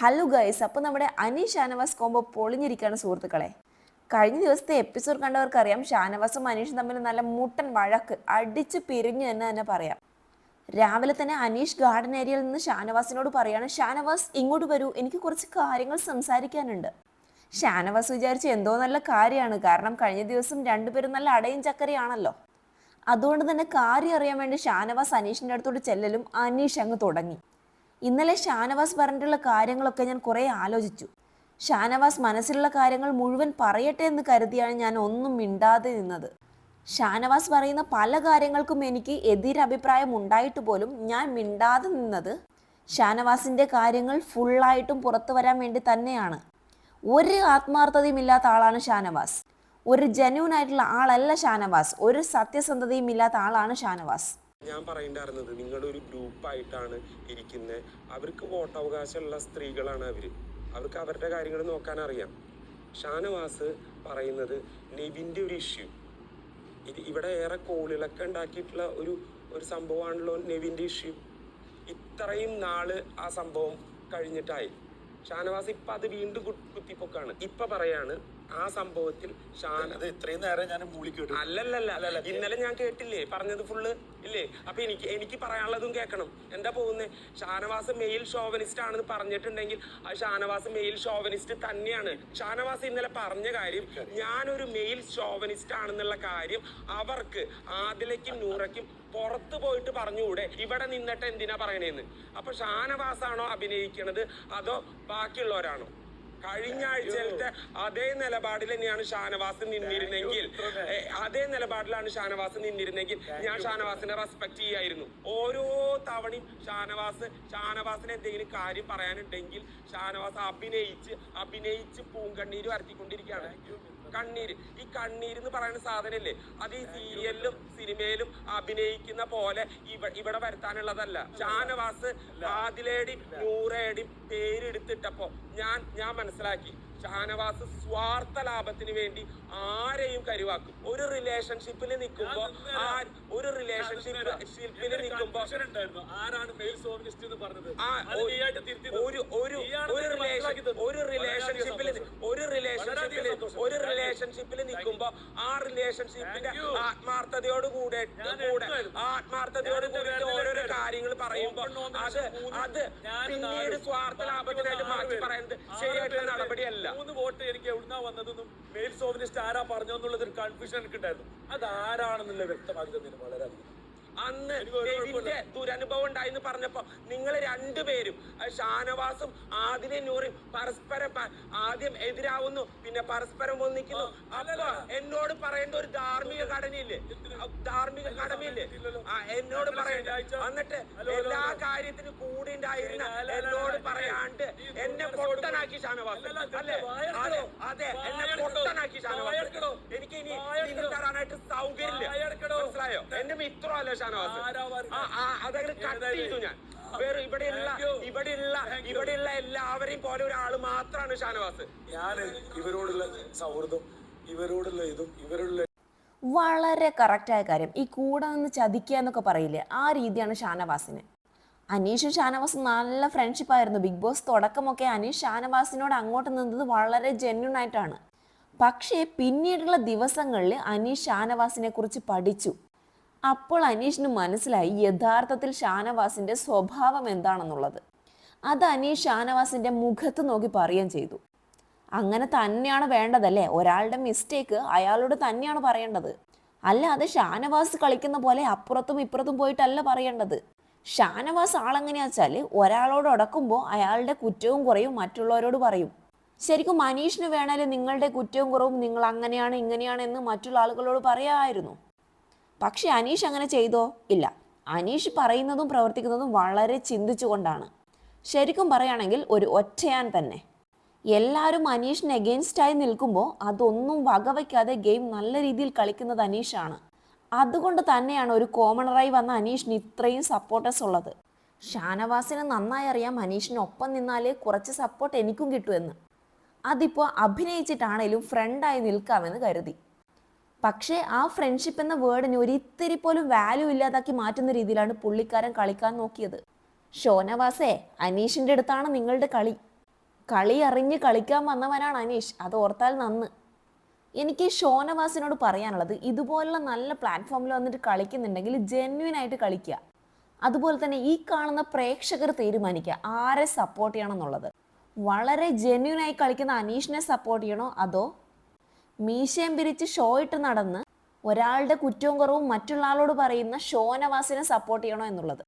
Hello guys അപ്പോൾ നമ്മുടെ അനി Shanavas combo പൊളിഞ്ഞിരിക്കുകയാണ് സുഹൃത്തുക്കളെ. കഴിഞ്ഞ ദിവസത്തെ എപ്പിസോഡ് കണ്ടവർക്കറിയാം ഷാനവാസും അനീഷും തമ്മിൽ നല്ല മുട്ടൻ വഴക്ക് അടിച്ച് പിരിഞ്ഞു എന്ന് തന്നെ പറയാം. രാവിലെ തന്നെ അനീഷ് ഗാർഡൻ ഏരിയയിൽ നിന്ന് ഷാനവാസിനോട് പറയാണ് ഷാനവാസ് ഇങ്ങോട്ട് വരൂ എനിക്ക് കുറച്ച് കാര്യങ്ങൾ സംസാരിക്കാനുണ്ട്. ഷാനവാസ് വിചാരിച്ച് എന്തോ നല്ല കാര്യമാണ് കാരണം കഴിഞ്ഞ ദിവസം രണ്ടുപേരും നല്ല അടയും ചക്കരയാണല്ലോ. അതുകൊണ്ട് തന്നെ കാര്യം അറിയാൻ വേണ്ടി ഷാനവാസ് അനീഷിന്റെ അടുത്തോട്ട് ചെല്ലലും അനീഷ് അങ്ങ് തുടങ്ങി. ഇന്നലെ ഷാനവാസ് പറഞ്ഞിട്ടുള്ള കാര്യങ്ങളൊക്കെ ഞാൻ കുറേ ആലോചിച്ചു. ഷാനവാസ് മനസ്സിലുള്ള കാര്യങ്ങൾ മുഴുവൻ പറയട്ടെ എന്ന് കരുതിയാണ് ഞാൻ ഒന്നും മിണ്ടാതെ നിന്നത്. ഷാനവാസ് പറയുന്ന പല കാര്യങ്ങൾക്കും എനിക്ക് എതിരഭിപ്രായം ഉണ്ടായിട്ട് പോലും ഞാൻ മിണ്ടാതെ നിന്നത് ഷാനവാസിന്റെ കാര്യങ്ങൾ ഫുള്ളായിട്ടും പുറത്തു വരാൻ വേണ്ടി തന്നെയാണ്. ഒരു ആത്മാർത്ഥതയും ഇല്ലാത്ത ആളാണ് ഷാനവാസ്. ഒരു ജെന്യൂൻ ആയിട്ടുള്ള ആളല്ല ഷാനവാസ്. ഒരു സത്യസന്ധതയും ഇല്ലാത്ത ആളാണ് ഷാനവാസ്. ഞാൻ പറയണ്ടായിരുന്നത് നിങ്ങളൊരു ഗ്രൂപ്പായിട്ടാണ് ഇരിക്കുന്നത് അവർക്ക് വോട്ടവകാശമുള്ള സ്ത്രീകളാണ് അവർ. അവർക്ക് അവരുടെ കാര്യങ്ങൾ നോക്കാൻ അറിയാം ഷാനവാസ് പറയുന്നത് നെവിന്റെ ഒരു ഇഷ്യൂ. ഇത് ഇവിടെ ഏറെ കോളിളക്കം ഉണ്ടാക്കിയിട്ടുള്ള ഒരു ഒരു സംഭവമാണല്ലോ നെവിന്റെ ഇഷ്യൂ. ഇത്രയും നാൾ ആ സംഭവം കഴിഞ്ഞിട്ടായി. ഷാനവാസ് ഇപ്പൊ അത് വീണ്ടും കുത്തിപ്പൊക്കാണ്. ഇപ്പൊ പറയാണ് ആ സംഭവത്തിൽ ഷാന ഇത്രയും നേരം ഞാൻ മൂളി അല്ലല്ലല്ല. ഇന്നലെ ഞാൻ കേട്ടില്ലേ? പറഞ്ഞത് ഫുള്ള് ഇല്ലേ? അപ്പൊ എനിക്ക് എനിക്ക് പറയാനുള്ളതും കേൾക്കണം. എന്താ പോകുന്നത് ഷാനവാസ് മെയിൽ ഷോവനിസ്റ്റ് ആണെന്ന് പറഞ്ഞിട്ടുണ്ടെങ്കിൽ ആ ഷാനവാസ് മെയിൽ ഷോവനിസ്റ്റ് തന്നെയാണ്. ഷാനവാസ് ഇന്നലെ പറഞ്ഞ കാര്യം ഞാനൊരു മെയിൽ ഷോവനിസ്റ്റ് ആണെന്നുള്ള കാര്യം അവർക്ക് ആദിലയ്ക്കും നൂറയ്ക്കും പുറത്ത് പോയിട്ട് പറഞ്ഞുകൂടെ? ഇവിടെ നിന്നിട്ട് എന്തിനാ പറയണേന്ന്? അപ്പൊ ഷാനവാസാണോ അഭിനയിക്കണത്? അതോ ബാക്കിയുള്ളവരാണോ? കഴിഞ്ഞ ആഴ്ചയിലത്തെ അതേ നിലപാടിൽ തന്നെയാണ് ഷാനവാസ് നിന്നിരുന്നെങ്കിൽ. അതേ നിലപാടിലാണ് ഷാനവാസ് നിന്നിരുന്നെങ്കിൽ ഞാൻ ഷാനവാസിനെ റെസ്പെക്ട് ചെയ്യായിരുന്നു. ഓരോ തവണയും ഷാനവാസ് ഷാനവാസിന് എന്തെങ്കിലും കാര്യം പറയാനുണ്ടെങ്കിൽ ഷാനവാസ് അഭിനയിച്ച് അഭിനയിച്ച് പൂങ്കണ്ണീര് വരത്തിക്കൊണ്ടിരിക്കുകയാണ് കണ്ണീര്. ഈ കണ്ണീര് എന്ന് പറയുന്ന സാധനമില്ലേ? അത് ഈ സീരിയലിലും സിനിമയിലും അഭിനയിക്കുന്ന പോലെ ഇവ ഇവിടെ വരുത്താനുള്ളതല്ല. ഷാനവാസ് ആദിലേടി നൂറേടി പേരെടുത്തിട്ടപ്പോ ഞാൻ ഞാൻ മനസ്സിലാക്കി. ഷാനവാസ് സ്വാർത്ഥ ലാഭത്തിന് വേണ്ടി ആരെയും കരുവാക്കും. ഒരു റിലേഷൻഷിപ്പിൽ നിൽക്കുമ്പോ ആ- ഒരു റിലേഷൻഷിപ്പിൽ ഷിപ്പിൽ നിൽക്കുമ്പോ ആരാണ് ഒരു ഒരു. ഒരു റിലേഷൻഷിപ്പിൽ ഒരു റിലേഷൻഷിപ്പിൽ ഒരു റിലേഷൻഷിപ്പിൽ നിൽക്കുമ്പോ ആ റിലേഷൻഷിപ്പിന്റെ ആത്മാർത്ഥതയോട് കൂടെ കൂടെ. ആത്മാർത്ഥതയോട് കൂടി ഓരോരോ കാര്യങ്ങൾ പറയുമ്പോ അത് അത് പിന്നീട് സ്വാർത്ഥ ലാഭത്തിനായിട്ട് മാറ്റി. പറയുന്നത് ശരിയായിട്ടുള്ള നടപടിയല്ല. മൂന്ന് വോട്ട് എനിക്ക് എവിടുന്നാ വന്നതെന്നും മെയിൽ സോവനിസ്റ്റ് ആരാ പറഞ്ഞെന്നുള്ളത് ഒരു കൺഫ്യൂഷൻ എനിക്ക് ഉണ്ടായിരുന്നു. അത് ആരാണെന്നുള്ള വ്യക്തമാക്കി വളരെ വളരെയധികം അന്ന് ദുരനുഭവം ഉണ്ടായിന്ന് പറഞ്ഞപ്പോ നിങ്ങൾ രണ്ടുപേരും ഷാനവാസും ആദിലെ നൂറും പരസ്പരം ആദ്യം എതിരാവുന്നു പിന്നെ പരസ്പരം ഒന്നിക്കുന്നു. അപ്പൊ എന്നോട് പറയേണ്ട ഒരു ധാർമ്മിക ഘടനയില്ലേ? ധാർമ്മിക കടമയില്ലേ ആ എന്നോട് പറയണ്ട. എന്നിട്ട് എല്ലാ കാര്യത്തിനും കൂടി ഉണ്ടായിരുന്ന എന്നോട് പറയാണ്ട് എന്നെ പൊട്ടനാക്കി ഷാനവാസ്. അല്ലേ? അതെ അതെ എന്നെ പൊട്ടനാക്കി ഷാനവാസ്. എനിക്ക് ഇനി തരാനായിട്ട് സൗകര്യമില്ല. മനസ്സിലായോ? എന്റെ മിത്രമല്ല ഷാനവാസ്? ആ അതങ്ങനെ കട്ട് ചെയ്തു ഞാൻ. വേറെ ഇവിടെയുള്ള ഇവിടെയുള്ള ഇവിടെയുള്ള എല്ലാവരെയും പോലെ ഒരാൾ മാത്രമാണ് ഷാനവാസ്. ഞാൻ ഇവരോടുള്ള സൗഹൃദം ഇവരോടുള്ള ഇതും ഇവരുള്ള വളരെ കറക്റ്റായ കാര്യം. ഈ കൂടെ നിന്ന് ചതിക്കുക എന്നൊക്കെ പറയില്ലേ? ആ രീതിയാണ് ഷാനവാസിന്. അനീഷും ഷാനവാസും നല്ല ഫ്രണ്ട്ഷിപ്പ് ആയിരുന്നു. ബിഗ് ബോസ് തുടക്കമൊക്കെ അനീഷ് ഷാനവാസിനോട് അങ്ങോട്ട് നിന്നത് വളരെ ജെന്യൂൺ ആയിട്ടാണ്. പക്ഷേ പിന്നീടുള്ള ദിവസങ്ങളിൽ അനീഷ് ഷാനവാസിനെ കുറിച്ച് പഠിച്ചു. അപ്പോൾ അനീഷിന് മനസ്സിലായി യഥാർത്ഥത്തിൽ ഷാനവാസിന്റെ സ്വഭാവം എന്താണെന്നുള്ളത്. അത് അനീഷ് ഷാനവാസിന്റെ മുഖത്ത് നോക്കി പറയുകയും ചെയ്തു. അങ്ങനെ തന്നെയാണ് വേണ്ടതല്ലേ? ഒരാളുടെ മിസ്റ്റേക്ക് അയാളോട് തന്നെയാണ് പറയേണ്ടത്. അല്ലാതെ ഷാനവാസ് കളിക്കുന്ന പോലെ അപ്പുറത്തും ഇപ്പുറത്തും പോയിട്ടല്ല പറയേണ്ടത്. ഷാനവാസ് ആളെങ്ങനെയാ വെച്ചാൽ ഒരാളോട് അടക്കുമ്പോൾ അയാളുടെ കുറ്റവും കുറയും മറ്റുള്ളവരോട് പറയും. ശരിക്കും മനീഷിന് വേണേൽ നിങ്ങളുടെ കുറ്റവും കുറവും നിങ്ങൾ അങ്ങനെയാണ് ഇങ്ങനെയാണ് എന്ന് മറ്റുള്ള ആളുകളോട് പറയാമായിരുന്നു പക്ഷേ അനീഷ് അങ്ങനെ ചെയ്തോ? ഇല്ല. അനീഷ് പറയുന്നതും പ്രവർത്തിക്കുന്നതും വളരെ ചിന്തിച്ചുകൊണ്ടാണ്. ശരിക്കും പറയുകയാണെങ്കിൽ ഒരു ഒറ്റയാൻ തന്നെ. എല്ലാവരും അനീഷിന് എഗെയിൻസ്റ്റായി നിൽക്കുമ്പോൾ അതൊന്നും വകവയ്ക്കാതെ ഗെയിം നല്ല രീതിയിൽ കളിക്കുന്നത് അനീഷാണ്. അതുകൊണ്ട് തന്നെയാണ് ഒരു കോമണറായി വന്ന അനീഷിന് ഇത്രയും സപ്പോർട്ടേഴ്സ് ഉള്ളത്. ഷാനവാസിന് നന്നായി അറിയാം അനീഷിനൊപ്പം നിന്നാലേ കുറച്ച് സപ്പോർട്ട് എനിക്കും കിട്ടുമെന്ന്. അതിപ്പോൾ അഭിനയിച്ചിട്ടാണേലും ഫ്രണ്ടായി നിൽക്കാമെന്ന് കരുതി. പക്ഷേ ആ ഫ്രണ്ട്ഷിപ്പ് എന്ന വേർഡിന് ഒരു ഇത്തിരി പോലും വാല്യൂ ഇല്ലാതാക്കി മാറ്റുന്ന രീതിയിലാണ് പുള്ളിക്കാരൻ കളിക്കാൻ നോക്കിയത്. ഷോനവാസേ അനീഷിന്റെ അടുത്താണ് നിങ്ങളുടെ കളി. കളി അറിഞ്ഞ് കളിക്കാൻ വന്നവനാണ് അനീഷ്. അത് ഓർത്താൽ നന്ന്. എനിക്ക് ഷോനവാസിനോട് പറയാനുള്ളത് ഇതുപോലുള്ള നല്ല പ്ലാറ്റ്ഫോമിൽ വന്നിട്ട് കളിക്കുന്നുണ്ടെങ്കിൽ ജെന്വിൻ ആയിട്ട് കളിക്കുക. അതുപോലെ തന്നെ ഈ കാണുന്ന പ്രേക്ഷകർ തീരുമാനിക്കുക. ആരെ സപ്പോർട്ട് ചെയ്യണം എന്നുള്ളത്. വളരെ ജെന്യുവൻ ആയി കളിക്കുന്ന അനീഷിനെ സപ്പോർട്ട് ചെയ്യണോ? അതോ മീശയും പിരിച്ച് ഷോ ഇട്ട് നടന്ന് ഒരാളുടെ കുറ്റവും കുറവും മറ്റുള്ള ആളോട് പറയുന്ന ഷോനവാസിനെ സപ്പോർട്ട് ചെയ്യണോ എന്നുള്ളത്.